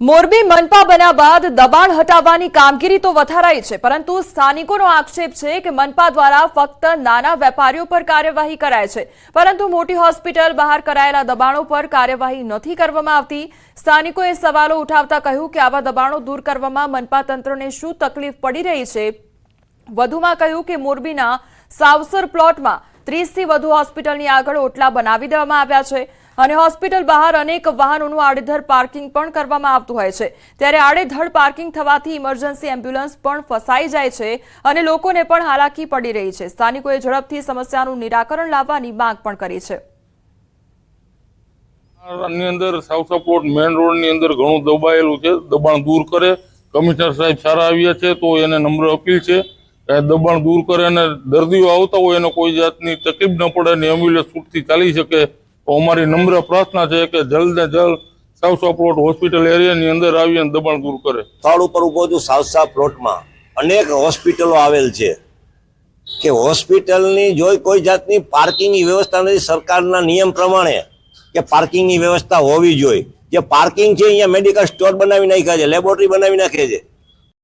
મોરબી મનપા બન્યા બાદ દબાણ હટાવવાની કામગીરી તો વધારાઈ છે, પરંતુ સ્થાનિકોનો આક્ષેપ છે કે મનપા દ્વારા ફક્ત નાના વેપારીઓ પર કાર્યવાહી કરાય છે, પરંતુ મોટી હોસ્પિટલ બહાર કરાયેલા દબાણો પર કાર્યવાહી નથી કરવામાં આવતી. સ્થાનિકોએ સવાલો ઉઠાવતા કહ્યું કે આવા દબાણો દૂર કરવામાં મનપા તંત્રને શું તકલીફ પડી રહી છે? વધુમાં કહ્યું કે મોરબીના સાવસર પ્લોટમાં ત્રીસથી વધુ હોસ્પિટલની આગળ ઓટલા બનાવી દેવામાં આવ્યા છે. અને હોસ્પિટલ બહાર અનેક વાહનોનું આડેધડ પાર્કિંગ પણ કરવામાં આવતું હોય છે. ત્યારે આડેધડ પાર્કિંગ થવાથી ઇમરજન્સી એમ્બ્યુલન્સ પણ ફસાઈ જાય છે અને લોકોને પણ હાલાકી પડી રહી છે. સ્થાનિકોએ ઝડપથી સમસ્યાનું નિરાકરણ લાવવાની માંગ પણ કરી છે. મેઇન રોડની અંદર ઘણું દબાયેલું છે. દબાણ દૂર કરે. કમિશનર સાહેબ સારા આવ્યા છે તો એને નમ્ર અપીલ છે. દબાણ દૂર કરે અને દર્દીઓ આવતા હોય એને કોઈ જાતની તકલીફ ન પડે અને એમ્બ્યુલન્સ છૂટથી ચાલી શકે અમારી નમ્ર પ્રાર્થના છે કે જલ્દ ને જલ્દ સાવસા પ્લોટ હોસ્પિટલ એરિયાની અંદર આવી અને દબાણ દૂર કરે. સ્થળ ઉપર ઊભો છું સાવસા પ્લોટમાં. અનેક હોસ્પિટલો આવેલ છે કે હોસ્પિટલની જોઈ કોઈ જાતની પાર્કિંગની વ્યવસ્થા નથી. સરકારના નિયમ પ્રમાણે કે પાર્કિંગની વ્યવસ્થા હોવી જોઈએ. જે પાર્કિંગ છે અહીંયા મેડિકલ સ્ટોર બનાવી નાખ્યા છે, લેબોરેટરી બનાવી નાખે છે.